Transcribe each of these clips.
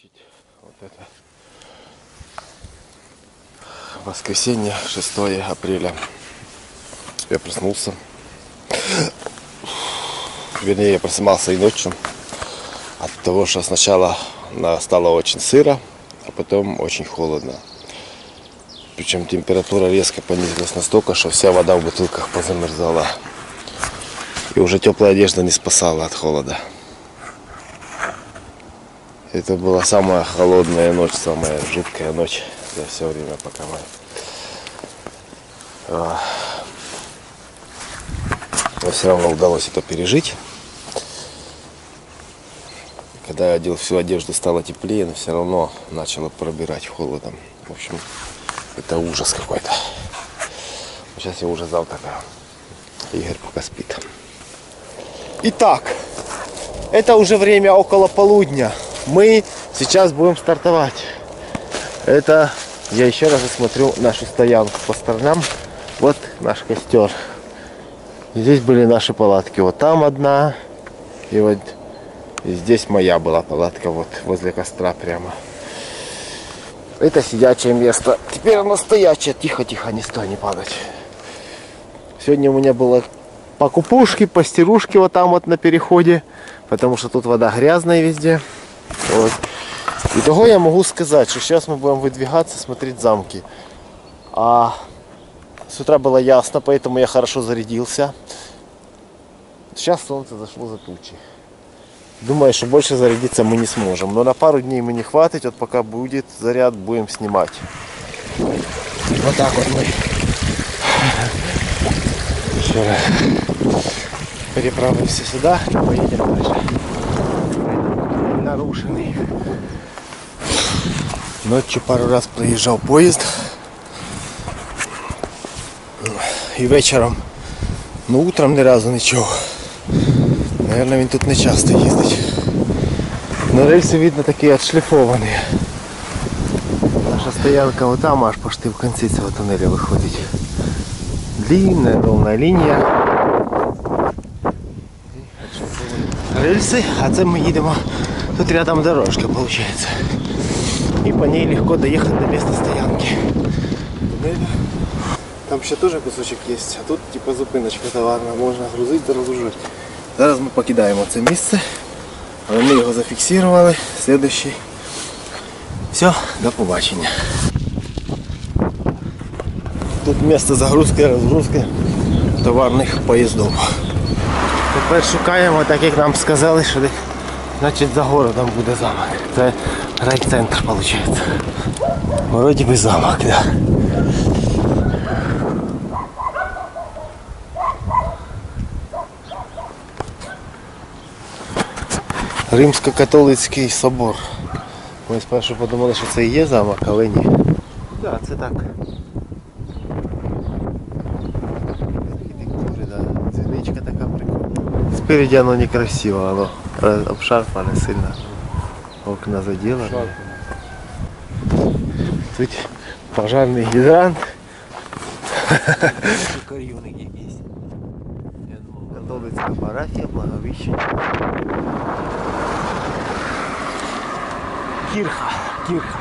Значит, вот это воскресенье, 6 апреля. Я проснулся. Вернее, я просыпался и ночью. От того, что сначала на- стало очень сыро, а потом очень холодно. Причем температура резко понизилась настолько, что вся вода в бутылках позамерзала. И уже теплая одежда не спасала от холода. Это была самая холодная ночь, самая жуткая ночь за все время, пока мы... А, Но все равно удалось это пережить. Когда я одел всю одежду, стало теплее, но все равно начало пробирать холодом. В общем, это ужас какой-то. Сейчас я уже завтракаю. Игорь пока спит. Итак, это уже время около полудня. Мы сейчас будем стартовать. Это я еще раз осмотрю нашу стоянку по сторонам. Вот наш костер. Здесь были наши палатки. Вот там одна. И вот здесь моя была палатка. Вот возле костра прямо. Это сидячее место. Теперь оно стоячее. Тихо, тихо, не стой, не падать. Сегодня у меня было по купушке, по стирушке вот там вот на переходе, потому что тут вода грязная везде. Вот. И того я могу сказать, что сейчас мы будем выдвигаться, смотреть замки. А с утра было ясно, поэтому я хорошо зарядился. Сейчас солнце зашло за тучи. Думаю, что больше зарядиться мы не сможем. Но на пару дней мы не хватит, вот пока будет заряд, будем снимать. Вот так вот мы еще раз переправимся сюда и поедем дальше. Нарушенный. Ночью пару раз проезжал поезд. І вечором. Ну утром ні разу нічого. Наверное, він тут не часто їздить. Но рельси видно такі отшліфовані. Наша стоянка вот там аж почти в конце цього туннеля виходить. Длинная ровная линия. Рельси, а це ми їдемо. Тут рядом дорожка получается. И по ней легко доехать до места стоянки. Там ще теж кусочок є, а тут типа зупиночка товарна, можна грузити та розгружати. Зараз ми покидаємо це місце, але ми його зафіксували. Слідуючий. Все, до побачення. Тут місце загрузки і розгрузки товарних поїздів. Тепер шукаємо, так як нам сказали, що десь значить за городом буде замок. Це райцентр виходить. Вроді би замок, так. Да. Римсько-католицький собор. Ми спершу подумали, що це і є замок, але ні. Так, це так. Архітектури, да. Дзвіничка така прикольна. Спереді воно некрасиво, воно ро- обшарпане сильно. Окна заділені. Тут пожарний гідрант. Корюник якийсь. Я думав, Католицька парафія, Благовіщення. Кірха, кірха.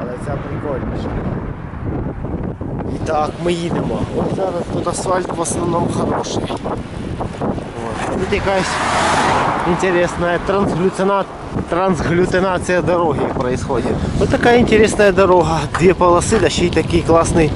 Але ця прикольніша. Так, ми їдемо. От зараз тут асфальт в основному хороший. Тут якась интересная трансглютена... трансглютенация дороги происходит. Вот такая интересная дорога. Две полосы, да ще й такий класний.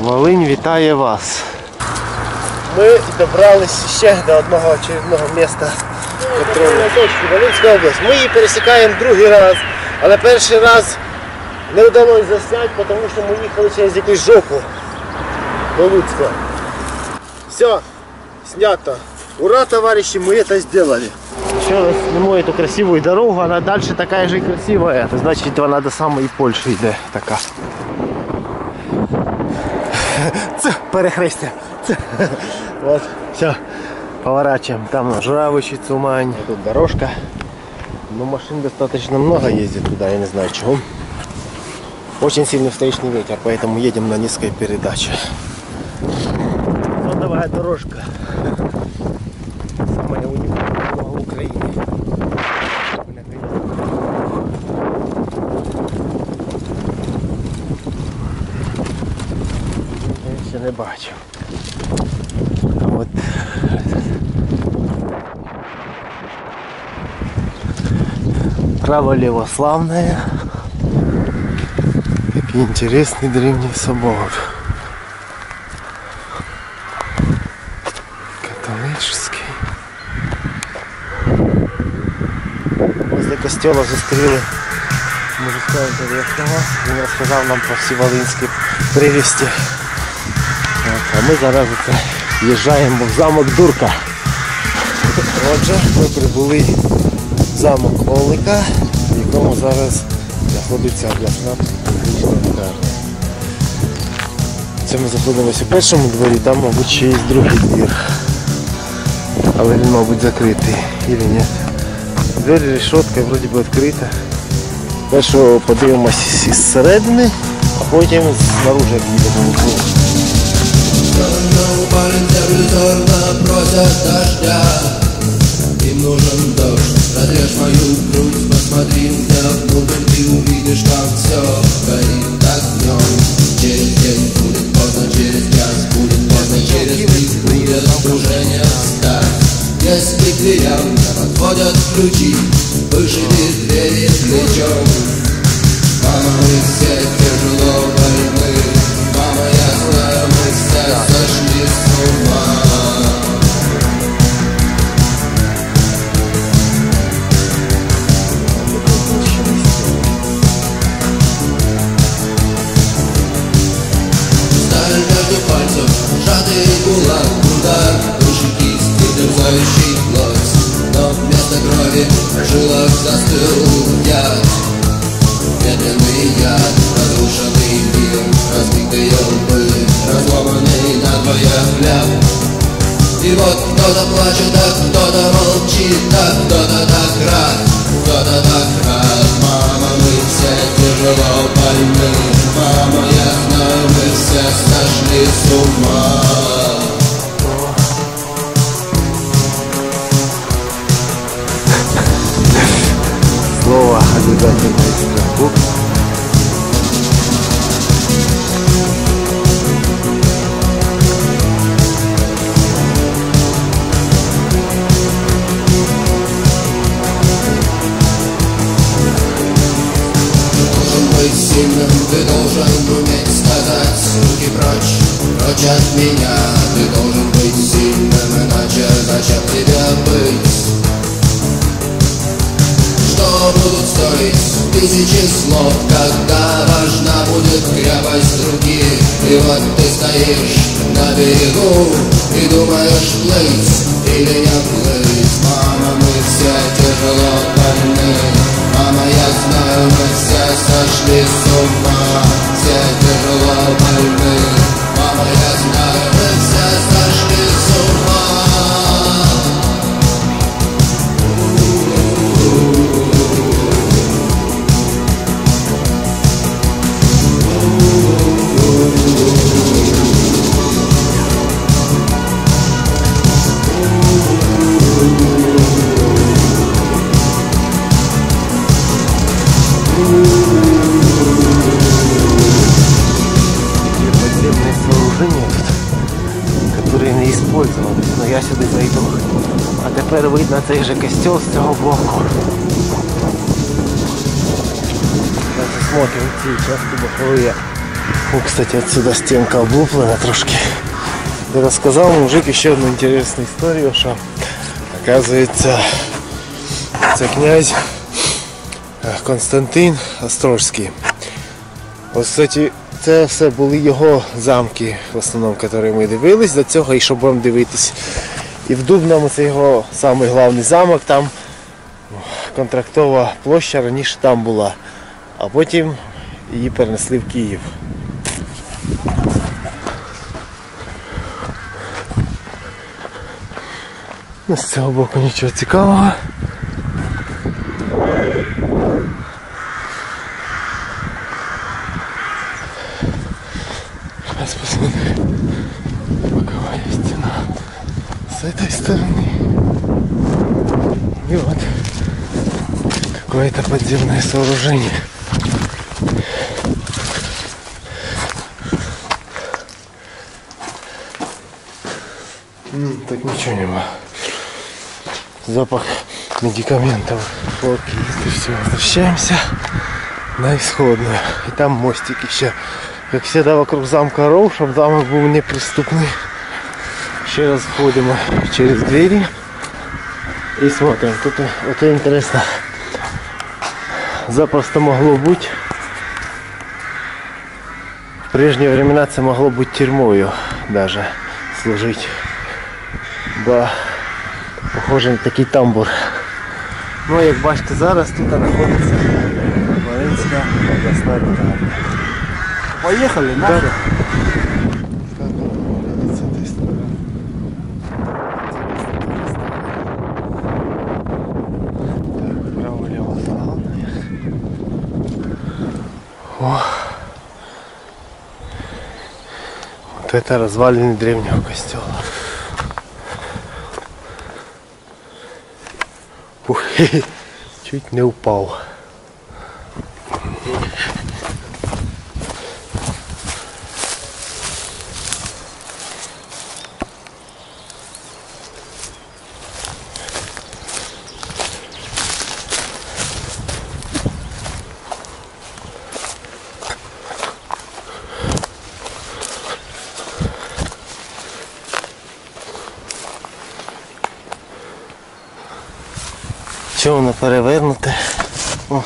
Волинь вітає вас. Ми добрались ще до одного очередного міста Волинська область. Ми її пересікаємо другий раз, але перший раз не вдалося засняти, тому що ми їхали через якусь жопу до Луцька. Все, снято. Ура, товарищи, мы это сделали. Еще раз сниму эту красивую дорогу, она дальше такая же красивая. Значит, она до самой Польши йде така. Це перехрестя. Це. Вот, все. Поворачиваем. Там Журавичи, Цумань. Тут дорожка. Но машин достаточно много ездит туда, я не знаю чего. Очень сильный встречный ветер, поэтому едем на низкой передаче. такая дорожка. Самая уникальная в Украине. Я ще не бачив. А право-лево славное. Какой интересный древний собор. Католический. Возле костела зустріли мужика інтересного. Він розказав нам про всі волинські прелісті. От, а ми зараз оце їжджаємо в замок Дурка. Отже, ми прибули в замок Олика, в якому зараз знаходиться обласна психологічна лікарня. Це ми знаходимося у першому дворі, там, мабуть, ще є другий двір. Але він, мабуть, закритий. Или ні. Двері решетка вроді би відкрита. Першу подивимось із середини, а потім знаружи торно дождя Им нужен дождь, разрежь мою грудь Посмотри мне внутрь, ты увидишь, там все pro. Вот кто-то плачет, а кто-то молчит ты должен уметь сказать руки прочь, прочь от меня Ты должен быть сильным, иначе зачем тебе быть? Что будут стоить тысячи слов, когда важна будет крепость руки? И вот ты стоишь на берегу и думаешь плыть или не плыть? Мама, мы все тяжело больны Мама, я знаю, мы все сошли с ума Все тяжело больны Мама, я знаю, мы все сошли тепер видно цей же костел з цього боку. Давайте смотрим ці части боковые. О, кстати, отсюда стенка облуплена трошки. И рассказал мужик еще одну интересную историю, что оказывается це князь е, Константин Острожський. Ось, кстати, це все були його замки, в основному, які ми дивились до цього, і що будемо дивитись. І в Дубному це його самий головний замок, там контрактова площа раніше там була, а потім її перенесли в Київ. Ну, з цього боку нічого цікавого. Сейчас посмотрим. Боковая стена. Этой стороны. И вот какое-то подземное сооружение. М, Тут ничего нема. Запах медикаментов. Фотки есть и все. Возвращаемся на исходную. И там мостик еще. Как всегда вокруг замка Роу, чтобы замок был неприступный. Еще раз входим через двери и смотрим. Тут вот интересно. Запросто могло быть. В прежние времена это могло быть тюрьмою даже служить. Да, похоже на такий тамбур. Ну, як бачите, зараз тут знаходиться Маринська обласна лікарня. Поехали, нахер. Это развалины древнего костела. Ух, чуть не упал. Чого воно перевернуте? О.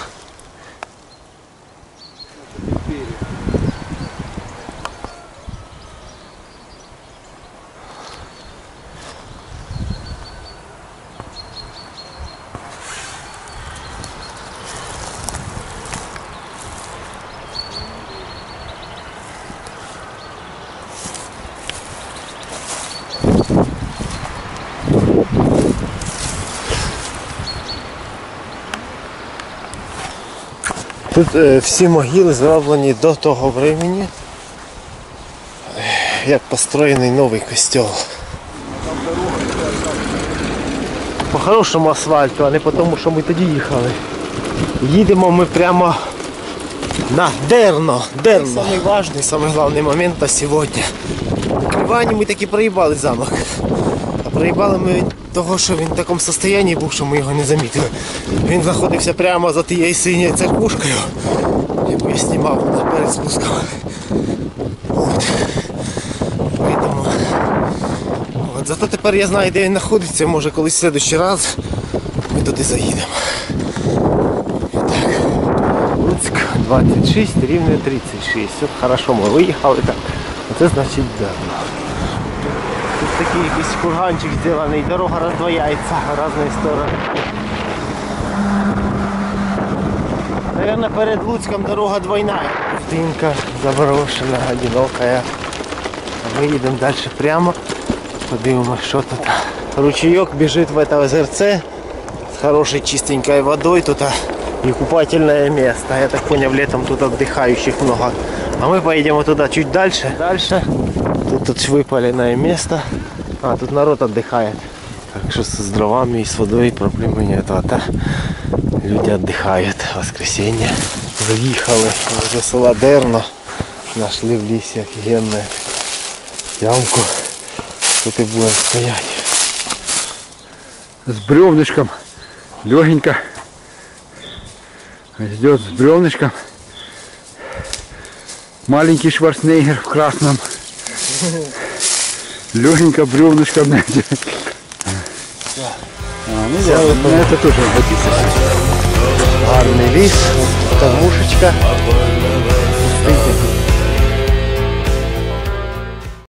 Тут е, всі могили зроблені до того времени, як построєний новий костел. По хорошому асфальту, а не по тому, що ми тоді їхали. Їдемо ми прямо на Дерно. Дерно. Самий важний, самий головний момент на сьогодні. В Івані ми таки проїбали замок. А проїбали ми того, що він в такому стані був, що ми його не замітили. Він знаходився прямо за тією синьою церквушкою, я знімав перед спуском. От. Поэтому... От. Зато тепер я знаю, де він знаходиться, може колись в следующий раз ми туди заїдемо. Так. Луцьк 26, рівне 36. Все хорошо, ми виїхали так. Оце значить давно. Тут такий якийсь курганчик зроблений, дорога роздвояється в різні сторони. Наверное, перед Луцьком дорога двойная. Динка заброшена, одинокая. А Ми їдемо далі прямо. Подивимось, що тут. Ручеек бежит в это озерце с хорошей чистенькой водой. Тут а, и купательное место. Я так понял, летом тут отдыхающих много. А мы поедем туда чуть дальше. Дальше. Тут, тут выпаленное место. А, тут народ отдыхает. Так что с дровами и с водой проблемы нет. А та люди отдыхают. Воскресенье. Заїхали до села Дерно. Нашли в лісі офігенну ямку. Тут і будемо стояти. с бревнышком. Легенько. Идет с бревнышком. Маленький Шварценеггер в красном. Легенько бревнышком. знаете. А, ну да, ну, это тоже годится. Гарний ліс, кормушечка.